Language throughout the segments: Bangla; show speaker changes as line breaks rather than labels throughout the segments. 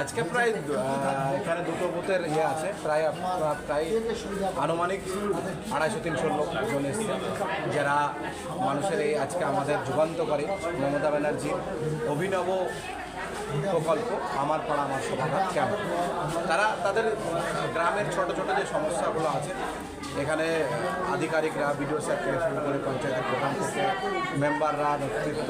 আজকে প্রায় এখানে দুটো বুথের ইয়ে আছে, প্রায় প্রায় আনুমানিক আড়াইশো তিনশো লোক লোকজন এসছে, যারা মানুষের এই আজকে আমাদের যুগান্তকারী মমতা ব্যানার্জির অভিনব প্রকল্প, আমার পাড়া আমার সমাধান কেমন? তারা, তাদের গ্রামের ছোট ছোট যে সমস্যাগুলো আছে এখানে আধিকারিকরা বিডিও স্যার থেকে শুরু করে পঞ্চায়েতের প্রধান থেকে মেম্বাররা নেতৃত্ব,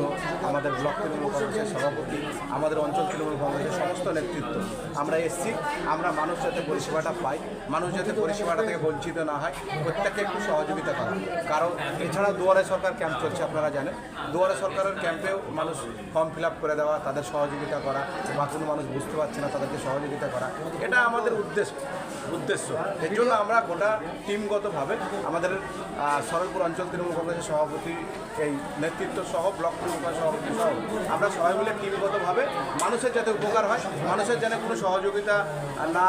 আমাদের ব্লক তৃণমূল কংগ্রেসের সভাপতি, আমাদের অঞ্চল তৃণমূল কংগ্রেসের সমস্ত নেতৃত্ব। আমরা এসছি, আমরা মানুষ যাতে পরিষেবাটা পাই, মানুষ যাতে পরিষেবাটা থেকে বঞ্চিত না হয়, প্রত্যেককে একটু সহযোগিতা করা। কারণ এছাড়া দুয়ারে সরকার ক্যাম্প চলছে, আপনারা জানেন। দুয়ারে সরকারের ক্যাম্পেও মানুষ ফর্ম ফিল করে দেওয়া, তাদের সহযোগিতা করা, বা কোনো মানুষ বুঝতে পারছে না তাদেরকে সহযোগিতা করা। এটা আমাদের উদ্দেশ্য উদ্দেশ্য। এর জন্য আমরা গোটা টিমগতভাবে আমাদের সরলপুর অঞ্চল তৃণমূল কংগ্রেসের সভাপতি, এই নেতৃত্ব সহ, ব্লক তৃণমূল সভাপতি সহ, আমরা সবাই মিলে টিমগতভাবে মানুষের যাতে উপকার হয়, মানুষের যেন কোনো সহযোগিতা না,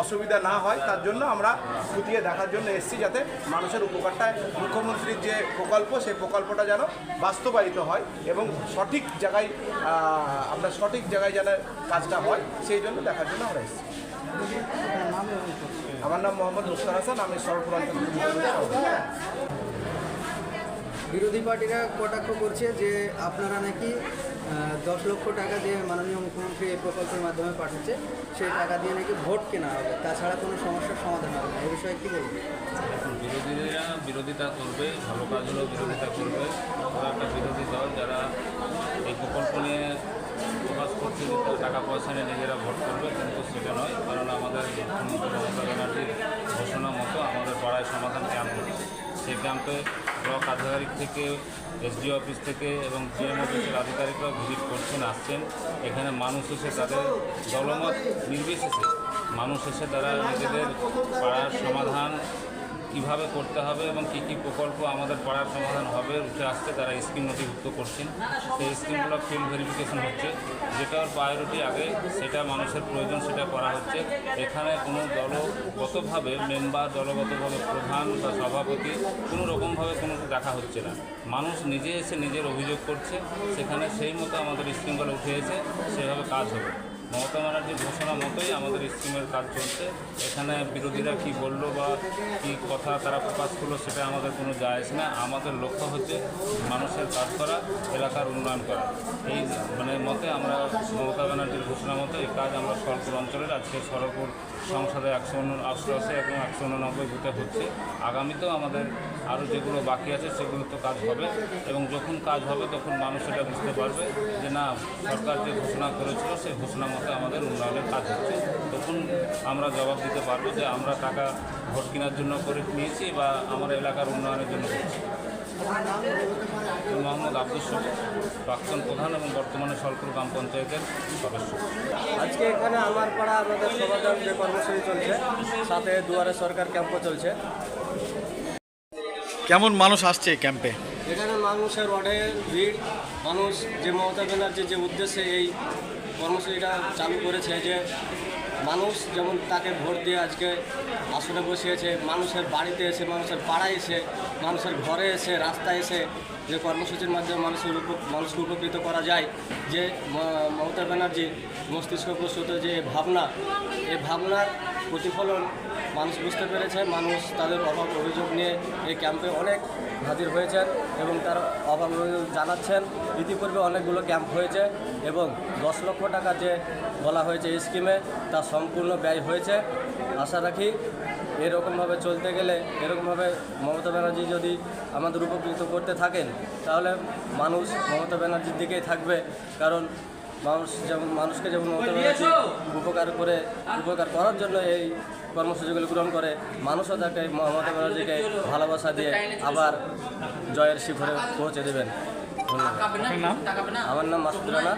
অসুবিধা না হয়, তার জন্য আমরা খুঁটিয়ে দেখার জন্য এসেছি যাতে মানুষের উপকারটায় মুখ্যমন্ত্রীর যে প্রকল্প, সেই প্রকল্পটা যেন বাস্তবায়িত হয় এবং সঠিক জায়গায় আমরা সঠিক জায়গায় যেন কাজটা হয়, সেই জন্য দেখার জন্য আমরা এসেছি। আমার নাম মোহাম্মদ মুস্তার হাসান আমি সরপুর।
বিরোধী পার্টিরা কটাক্ষ করছে যে আপনারা নাকি দশ লক্ষ টাকা দিয়ে মাননীয় মুখ্যমন্ত্রী এই প্রকল্পের মাধ্যমে পাঠাচ্ছে সেই টাকা দিয়ে নাকি ভোট কেনা হবে তাছাড়া কোনো সমস্যার সমাধান হবে না এই বিষয়ে কী বলবেন
বিরোধীরা বিরোধিতা করবে ভালো কাজ হলেও বিরোধিতা করবে একটা বিরোধী দল যারা এই প্রকল্প নিয়ে প্রকাশ করছে যে টাকা পয়সা নিয়ে নিজেরা ভোট করবে, কিন্তু সেটা নয়, কারণ আমাদের মুখ্যমন্ত্রী মমতা ব্যানার্জির ঘোষণা মতো আমাদের পাড়ায় সমাধান ক্যাম্প হচ্ছে সেই ক্যাম্পে ব্লক আধিকারিক থেকে এসডি অফিস থেকে এবং জিএম অফিসের আধিকারিকরাও ভিজিট করছেন, আসছেন। এখানে মানুষ এসে তাদের দলমত নির্বিশেষে, মানুষ এসে তারা নিজেদের পাড়ার সমাধান কীভাবে করতে হবে এবং কী কী প্রকল্প আমাদের পাড়ার সমাধান হবে উঠে আসতে তারা স্কিম নথিভুক্ত করছেন। সেই স্কিমগুলো ফিল্ড ভেরিফিকেশন হচ্ছে। যেটার প্রায়োরিটি আগে, সেটা মানুষের প্রয়োজন, সেটা করা হচ্ছে। এখানে কোনো দলগতভাবে মেম্বার দলগতভাবে প্রধান বা সভাপতি কোনো রকমভাবে কোনো দেখা হচ্ছে না। মানুষ নিজে এসে নিজের অভিযোগ করছে, সেখানে সেই মতো আমাদের স্কিমগুলো উঠে এসে সেভাবে কাজ হবে। মমতা ব্যানার্জির ঘোষণা মতোই আমাদের স্কিমের কাজ চলছে। এখানে বিরোধীরা কি বলল বা কি কথা তারা প্রকাশ করল সেটা আমাদের কোনো যায় না। আমাদের লক্ষ্য হচ্ছে মানুষের কাজ করা, এলাকার উন্নয়ন করা। এই মানে মতে আমরা মমতা ব্যানার্জির ঘোষণা মতো এই কাজ আমরা সরপুর অঞ্চলের, আজকে সরপুর সংসদে একশো অষ্টআশি এবং একশো উননব্বই বুথে হচ্ছে। আগামীতেও আমাদের আরও যেগুলো বাকি আছে সেগুলো তো কাজ হবে এবং যখন কাজ হবে তখন মানুষ এটা বুঝতে পারবে যে না, সরকার যে ঘোষণা করেছিল সেই ঘোষণা মতো আমাদের উন্নয়নের কাজ হচ্ছে। তখন আমরা জবাব দিতে পারব যে আমরা টাকা ভোট কেনার জন্য করে নিয়েছি বা আমার এলাকার উন্নয়নের জন্য করছি। মোহাম্মদ আব্দুল শফিক প্রাক্তন প্রধান এবং বর্তমানে সরকার গ্রাম পঞ্চায়েতের সদস্য।
আজকে এখানে আমার পাড়া আমাদের সমাধান যে কর্মসূচি চলছে সাথে দুয়ারে সরকার ক্যাম্পও চলছে।
কেমন মানুষ আসছে ক্যাম্পে?
এখানে মানুষের অঢের ভিড় মানুষ যে মমতা ব্যানার্জির যে উদ্দেশ্যে এই কর্মসূচিটা চালু করেছে যে মানুষ যেমন তাকে ভোট দিয়ে আজকে আসনে বসিয়েছে, মানুষের বাড়িতে এসে, মানুষের পাড়ায় এসে মানুষের ঘরে এসে, রাস্তায় এসে যে কর্মসূচির মাধ্যমে মানুষের মানুষকে উপকৃত করা যায়, যে মমতা ব্যানার্জি মস্তিষ্ক প্রস্তুত যে ভাবনা, এই ভাবনার প্রতিফলন মানুষ বুঝতে পেরেছে। মানুষ তাদের অভাব অভিযোগ নিয়ে এই ক্যাম্পে অনেক হাজির হয়েছেন এবং তার অভাব অভিযোগ জানাচ্ছেন। ইতিপূর্বে অনেকগুলো ক্যাম্প হয়েছে এবং দশ লক্ষ টাকা যে বলা হয়েছে স্কিমে, তা সম্পূর্ণ ব্যয় হয়েছে। আশা রাখি এরকমভাবে চলতে গেলে, এরকমভাবে মমতা ব্যানার্জি যদি আমাদের উপকৃত করতে থাকেন তাহলে মানুষ মমতা ব্যানার্জির দিকেই থাকবে। কারণ মানুষ যেমন মানুষকে যেমন মমতা ব্যানার্জি উপকার করে উপকার করার জন্য এই কর্মসূচিগুলো গ্রহণ করে মানুষও তাকে মমতা ব্যানার্জিকে ভালোবাসা দিয়ে আবার জয়ের শিখরে পৌঁছে দেবেন। আমার নাম মাসুদ রানা।